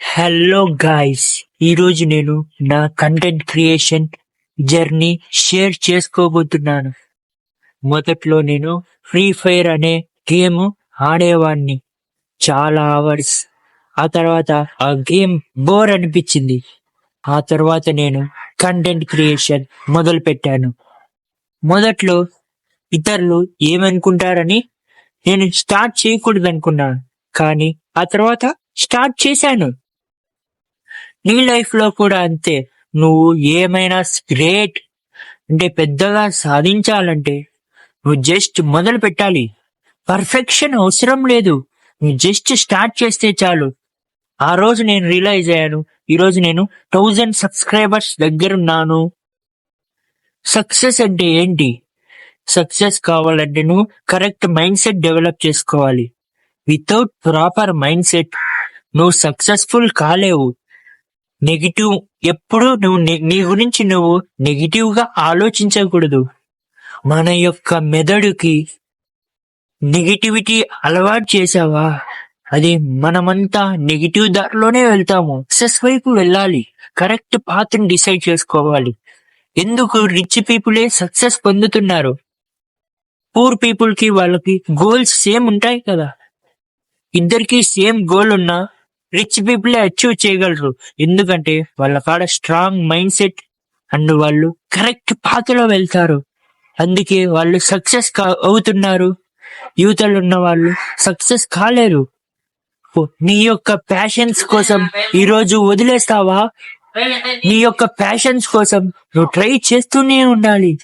Hello guys ఈరోజు నేను నా కంటెంట్ క్రియేషన్ జర్నీ షేర్ చేసుకోబోతున్నాను. మొదట్లో నేను ఫ్రీ ఫైర్ అనే గేమ్ ఆడేవాడిని చాలా అవర్స్ ఆ తర్వాత ఆ గేమ్ బోర్ అనిపించింది. ఆ తర్వాత నేను కంటెంట్ క్రియేషన్ మొదలు పెట్టాను మొదట్లో ఇతరులు ఏమనుకుంటారని నేను స్టార్ట్ చేయకూడదు అనుకున్నాను కానీ ఆ తర్వాత స్టార్ట్ చేశాను. నీ లైఫ్లో కూడా అంతే. నువ్వు ఏమైనా గ్రేట్ అంటే పెద్దగా సాధించాలంటే నువ్వు జస్ట్ మొదలు పెట్టాలి. పర్ఫెక్షన్ అవసరం లేదు. నువ్వు జస్ట్ స్టార్ట్ చేస్తే చాలు. ఆ రోజు నేను రియలైజ్ అయ్యాను. ఈరోజు నేను థౌజండ్ సబ్స్క్రైబర్స్ దగ్గర ఉన్నాను. సక్సెస్ అంటే ఏంటి? సక్సెస్ కావాలంటే నువ్వు కరెక్ట్ మైండ్ సెట్ డెవలప్ చేసుకోవాలి. వితౌట్ ప్రాపర్ మైండ్ సెట్ నువ్వు సక్సెస్ఫుల్ కాలేవు. నెగిటివ్ ఎప్పుడు నువ్వు నీ గురించి నువ్వు నెగిటివ్గా ఆలోచించకూడదు. మన యొక్క మెదడుకి నెగిటివిటీ అలవాటు చేసావా అది మనమంతా నెగిటివ్ దారిలోనే వెళ్తాము. సక్సెస్ వైపు వెళ్ళాలి. కరెక్ట్ పాత్రని డిసైడ్ చేసుకోవాలి. ఎందుకు రిచ్ పీపులే సక్సెస్ పొందుతున్నారు? పూర్ పీపుల్కి వాళ్ళకి గోల్స్ సేమ్ ఉంటాయి కదా. ఇద్దరికి సేమ్ గోల్ ఉన్నా రిచ్ పీపులే అచీవ్ చేయగలరు. ఎందుకంటే వాళ్ళ కాడ స్ట్రాంగ్ మైండ్ సెట్ అండ్ వాళ్ళు కరెక్ట్ పాతలో వెళ్తారు. అందుకే వాళ్ళు సక్సెస్ అవుతున్నారు. యువతలు ఉన్న వాళ్ళు సక్సెస్ కాలేరు. నీ యొక్క ప్యాషన్స్ కోసం ఈ రోజు వదిలేస్తావా? నీ యొక్క ప్యాషన్స్ కోసం నువ్వు ట్రై చేస్తూనే ఉండాలి.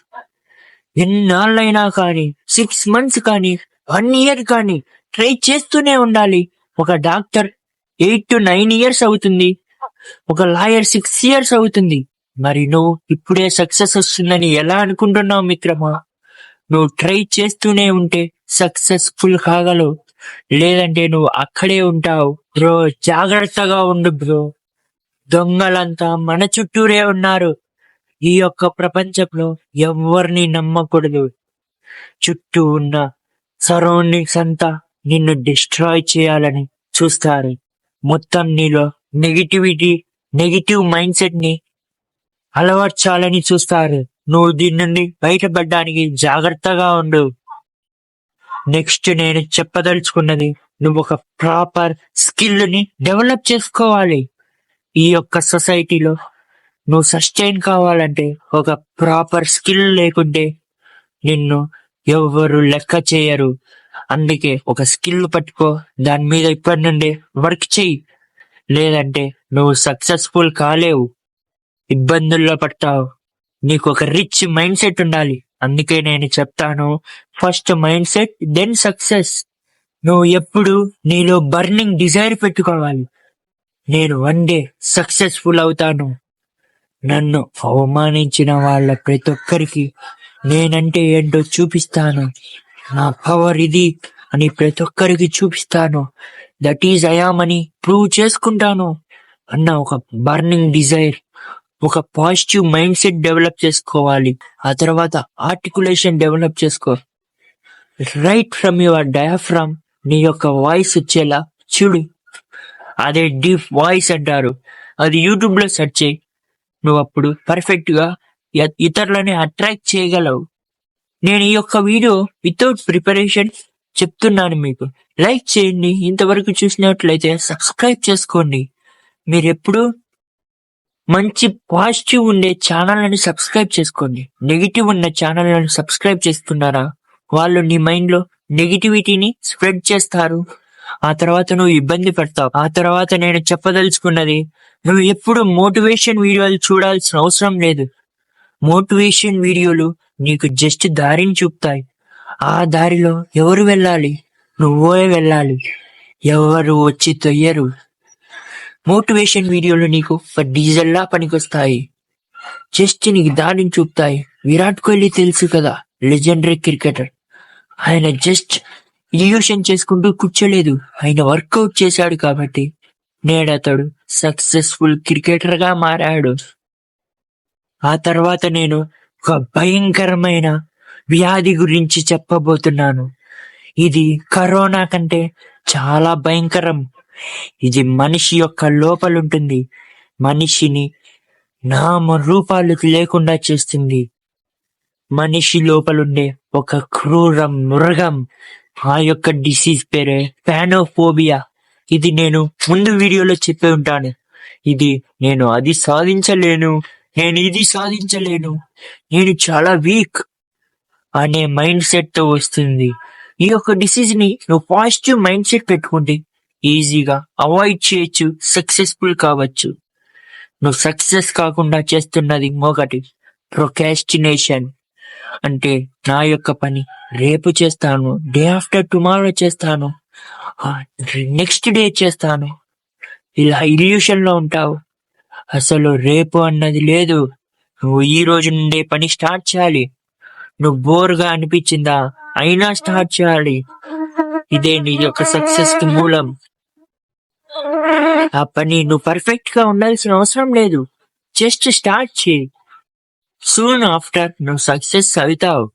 ఎన్నాళ్ళైనా కానీ సిక్స్ మంత్స్ కానీ వన్ ఇయర్ కానీ ట్రై చేస్తూనే ఉండాలి. ఒక doctor eight to nine years అవుతుంది. ఒక లాయర్ సిక్స్ ఇయర్స్ అవుతుంది. మరి నువ్వు ఇప్పుడే సక్సెస్ వస్తుందని ఎలా అనుకుంటున్నావు మిత్రమా? నువ్వు ట్రై చేస్తూనే ఉంటే సక్సెస్ఫుల్ కాగలవు. లేదంటే నువ్వు అక్కడే ఉంటావు. బ్రో జాగ్రత్తగా ఉండు బ్రో. దొంగలంతా మన చుట్టూరే ఉన్నారు. ఈ యొక్క ప్రపంచంలో ఎవరిని నమ్మకూడదు. చుట్టూ ఉన్న సరౌండింగ్స్ అంతా నిన్ను డిస్ట్రాయ్ చేయాలని చూస్తారు. మొత్తం నీలో నెగిటివిటీ నెగిటివ్ మైండ్ సెట్ని అలవర్చాలని చూస్తారు. నువ్వు దీని నుండి బయటపడడానికి జాగ్రత్తగా ఉండు. నెక్స్ట్ నేను చెప్పదలుచుకున్నది నువ్వు ఒక ప్రాపర్ స్కిల్ని డెవలప్ చేసుకోవాలి. ఈ యొక్క సొసైటీలో నువ్వు సస్టైన్ కావాలంటే ఒక ప్రాపర్ స్కిల్ లేకుంటే నిన్ను ఎవరు లెక్క చేయరు. అందుకే ఒక స్కిల్ పట్టుకో. దాని మీద ఇప్పటి నుండి వర్క్ చెయ్యి. లేదంటే నువ్వు సక్సెస్ఫుల్ కాలేవు. ఇబ్బందుల్లో పడతావు. నీకు ఒక రిచ్ మైండ్ సెట్ ఉండాలి. అందుకే నేను చెప్తాను first mind set then success. నువ్వు ఎప్పుడు నీలో బర్నింగ్ డిజైర్ పెట్టుకోవాలి. నేను వన్ డే సక్సెస్ఫుల్ అవుతాను. నన్ను అవమానించిన వాళ్ళ ప్రతి ఒక్కరికి నేనంటే ఏంటో చూపిస్తాను. నా పవర్ ఇది అని ప్రతి ఒక్కరికి చూపిస్తాను. దట్ ఈజ్ అయామని ప్రూవ్ చేసుకుంటాను. అన్న ఒక బర్నింగ్ డిజైర్ ఒక పాజిటివ్ మైండ్ సెట్ డెవలప్ చేసుకోవాలి. ఆ తర్వాత ఆర్టికులేషన్ డెవలప్ చేసుకో. రైట్ ఫ్రమ్ యువర్ డయాఫ్రమ్ నీ యొక్క వాయిస్ వచ్చేలా చూడు. అదే డీప్ వాయిస్ అంటారు. అది యూట్యూబ్లో సెర్చ్ చేయి. నువ్వు అప్పుడు పర్ఫెక్ట్గా ఇతరులని అట్రాక్ట్ చేయగలవు. నేను ఈ యొక్క వీడియో వితౌట్ ప్రిపరేషన్ చెప్తున్నాను మీకు. లైక్ చేయండి. ఇంతవరకు చూసినట్లయితే సబ్స్క్రైబ్ చేసుకోండి. మీరు ఎప్పుడు మంచి పాజిటివ్ ఉండే ఛానళ్ళని సబ్స్క్రైబ్ చేసుకోండి. నెగిటివ్ ఉన్న ఛానళ్ళని సబ్స్క్రైబ్ చేస్తున్నారా? వాళ్ళు నీ మైండ్లో నెగిటివిటీని స్ప్రెడ్ చేస్తారు. ఆ తర్వాత నువ్వు ఇబ్బంది పడతావు. ఆ తర్వాత నేను చెప్పదలుచుకున్నది నువ్వు ఎప్పుడు మోటివేషన్ వీడియోలు చూడాల్సిన అవసరం లేదు. మోటివేషన్ వీడియోలు నీకు జస్ట్ దారిని చూపుతాయి. ఆ దారిలో ఎవరు వెళ్ళాలి? నువ్వే వెళ్ళాలి. ఎవరు వచ్చి తొయ్యరు? మోటివేషన్ వీడియోలు నీకు ఒక డీజిల్ లా పనికొస్తాయి. జస్ట్ నీకు దారిని చూపుతాయి. విరాట్ కోహ్లీ తెలుసు కదా లెజెండరీ క్రికెటర్. ఆయన జస్ట్ ఇల్యూషన్ చేసుకుంటూ కూర్చోలేదు. ఆయన వర్కౌట్ చేశాడు కాబట్టి నేడు అతడు సక్సెస్ఫుల్ క్రికెటర్గా మారాడు. ఆ తర్వాత నేను ఒక భయంకరమైన వ్యాధి గురించి చెప్పబోతున్నాను. ఇది కరోనా కంటే చాలా భయంకరం. ఇది మనిషి యొక్క లోపలుంటుంది. మనిషిని నామ రూపాలు లేకుండా చేస్తుంది. మనిషి లోపలుండే ఒక క్రూర మృగం. ఆ యొక్క డిసీజ్ పేరే ఫ్యానోఫోబియా ఇది నేను ముందు వీడియోలో చెప్పి ఉంటాను. ఇది నేను అది సాధించలేను. నేను ఇది సాధించలేను. నేను చాలా వీక్ అనే మైండ్ సెట్తో వస్తుంది. ఈ యొక్క డిసీజ్ని నువ్వు పాజిటివ్ మైండ్ సెట్ పెట్టుకుంటే ఈజీగా అవాయిడ్ చేయొచ్చు సక్సెస్ఫుల్ కావచ్చు. నువ్వు సక్సెస్ కాకుండా చేస్తున్నది ఇంకొకటి ప్రొకాస్టినేషన్ అంటే నా యొక్క పని రేపు చేస్తాను డే ఆఫ్టర్ టుమారో చేస్తాను నెక్స్ట్ డే చేస్తాను. ఇలా ఇల్యూషన్లో ఉంటావు. అసలు రేపు అన్నది లేదు. నువ్వు ఈ రోజు నుండే పని స్టార్ట్ చేయాలి. నువ్వు బోర్గా అనిపించిందా? అయినా స్టార్ట్ చేయాలి. ఇదే నీ యొక్క సక్సెస్కి మూలం. ఆ పని నువ్వు పర్ఫెక్ట్గా ఉండాల్సిన అవసరం లేదు. జస్ట్ స్టార్ట్ చేయి. సూన్ ఆఫ్టర్ నువ్వు సక్సెస్ అవుతావు.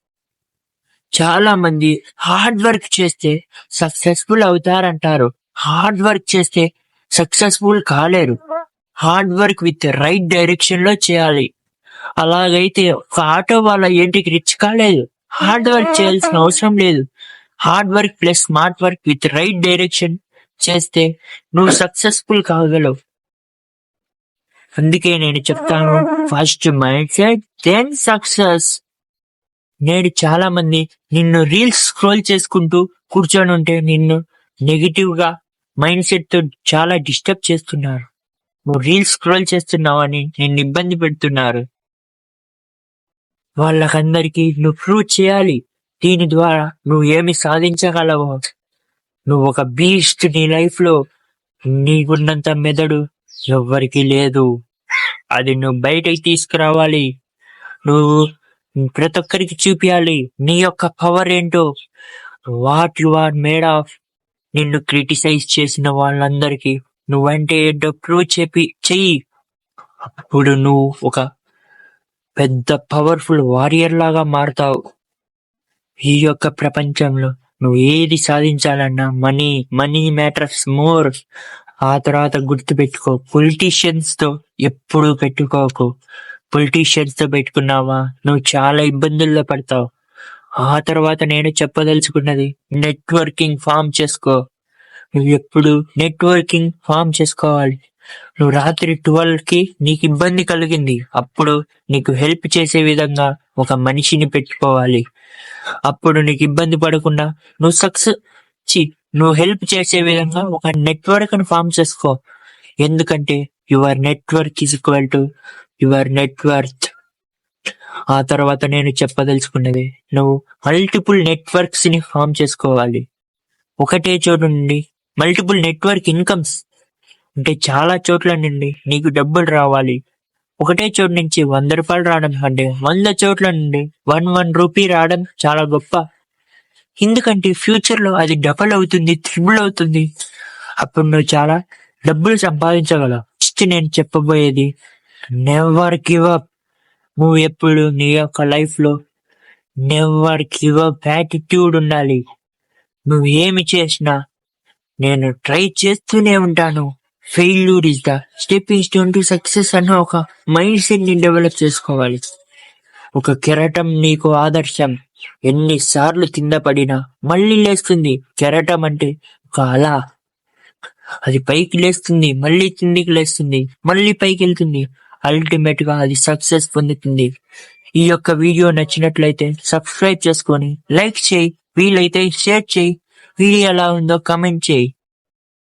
చాలా మంది హార్డ్ వర్క్ చేస్తే సక్సెస్ఫుల్ అవుతారంటారు. హార్డ్ వర్క్ చేస్తే సక్సెస్ఫుల్ కాలేరు. హార్డ్ వర్క్ విత్ రైట్ డైరెక్షన్లో చేయాలి. అలాగైతే ఒక ఆటో వాళ్ళ ఏంటికి రిచ్ కాలేదు హార్డ్ వర్క్ చేయాల్సిన అవసరం లేదు. Hard work plus smart work with right direction చేస్తే నువ్వు సక్సెస్ఫుల్ కాగలవు. అందుకే నేను చెప్తాను first mind set then success నేడు చాలా మంది నిన్ను రీల్స్ స్క్రోల్ చేసుకుంటూ కూర్చొని ఉంటే నిన్ను నెగిటివ్గా మైండ్ సెట్తో చాలా డిస్టర్బ్ చేస్తున్నారు. నువ్వు రీల్స్ స్క్రోల్ చేస్తున్నావని నిన్ను ఇబ్బంది పెడుతున్నారు. వాళ్ళకందరికీ నువ్వు ప్రూవ్ చేయాలి. దీని ద్వారా నువ్వు ఏమి సాధించగలవో. నువ్వు ఒక బీస్ట్ నీ లైఫ్లో నీకున్నంత మెదడు ఎవ్వరికి లేదు. అది నువ్వు బయటకి తీసుకురావాలి. నువ్వు ప్రతి ఒక్కరికి చూపించాలి నీ యొక్క పవర్ ఏంటో. What you are made of నిన్ను క్రిటిసైజ్ చేసిన వాళ్ళందరికీ నువ్వంటే ఏంటో ప్రూవ్ చెప్పి చెయ్యి. అప్పుడు నువ్వు ఒక పెద్ద పవర్ఫుల్ వారియర్ లాగా మారుతావు. ఈ యొక్క ప్రపంచంలో నువ్వు ఏది సాధించాలన్నా మనీ మనీ మ్యాటర్స్ మోర్ ఆ తర్వాత గుర్తు పెట్టుకో పొలిటీషియన్స్తో ఎప్పుడు పెట్టుకోకు. పొలిటీషియన్స్తో పెట్టుకున్నావా? నువ్వు చాలా ఇబ్బందుల్లో పడతావు. ఆ తర్వాత నేను చెప్పదలుచుకున్నది నెట్వర్కింగ్ ఫామ్ చేసుకో. నువ్వు ఎప్పుడు నెట్వర్కింగ్ ఫామ్ చేసుకోవాలి. నువ్వు రాత్రి ట్వెల్వ్కి నీకు ఇబ్బంది కలిగింది. అప్పుడు నీకు హెల్ప్ చేసే విధంగా ఒక మనిషిని పెట్టుకోవాలి. అప్పుడు నీకు ఇబ్బంది పడకుండా నువ్వు సక్సెస్ నువ్వు హెల్ప్ చేసే విధంగా ఒక నెట్వర్క్ని ఫామ్ చేసుకో. ఎందుకంటే your network is equal to your network ఆ తర్వాత నేను చెప్పదలుచుకున్నది నువ్వు మల్టిపుల్ నెట్వర్క్స్ని ఫామ్ చేసుకోవాలి. ఒకటే చోటు నుండి మల్టిపుల్ నెట్వర్క్ ఇన్కమ్స్ అంటే చాలా చోట్ల నుండి నీకు డబ్బులు రావాలి. ఒకటే చోటు నుంచి వంద రూపాయలు రావడం కంటే వంద చోట్ల నుండి వన్ వన్ రూపీ రావడం చాలా గొప్ప. ఎందుకంటే ఫ్యూచర్లో అది డబల్ అవుతుంది త్రిబుల్ అవుతుంది. అప్పుడు నువ్వు చాలా డబ్బులు సంపాదించగలవు. నెక్స్ట్ నేను చెప్పబోయేది నెవర్ గివ్ అప్ నువ్వు ఎప్పుడు నీ యొక్క లైఫ్లో నెవర్ గివ్ అప్ యాటిట్యూడ్ ఉండాలి. నువ్వు ఏమి చేసినా నేను ట్రై చేస్తూనే ఉంటాను. Failure is the stepping stone to success అన్న ఒక మైండ్ సెట్ని డెవలప్ చేసుకోవాలి. ఒక కెరటం నీకు ఆదర్శం. ఎన్నిసార్లు కింద పడినా మళ్ళీ లేస్తుంది. కెరటం అంటే ఒక అల. అది పైకి లేస్తుంది మళ్ళీ కిందికి లేస్తుంది మళ్ళీ పైకి వెళ్తుంది. అల్టిమేట్గా అది సక్సెస్ పొందుతుంది. ఈ యొక్క వీడియో నచ్చినట్లయితే సబ్స్క్రైబ్ చేసుకొని లైక్ చేయి వీలైతే షేర్ చేయి. వీడియో ఎలా ఉందో కమెంట్ చేయి.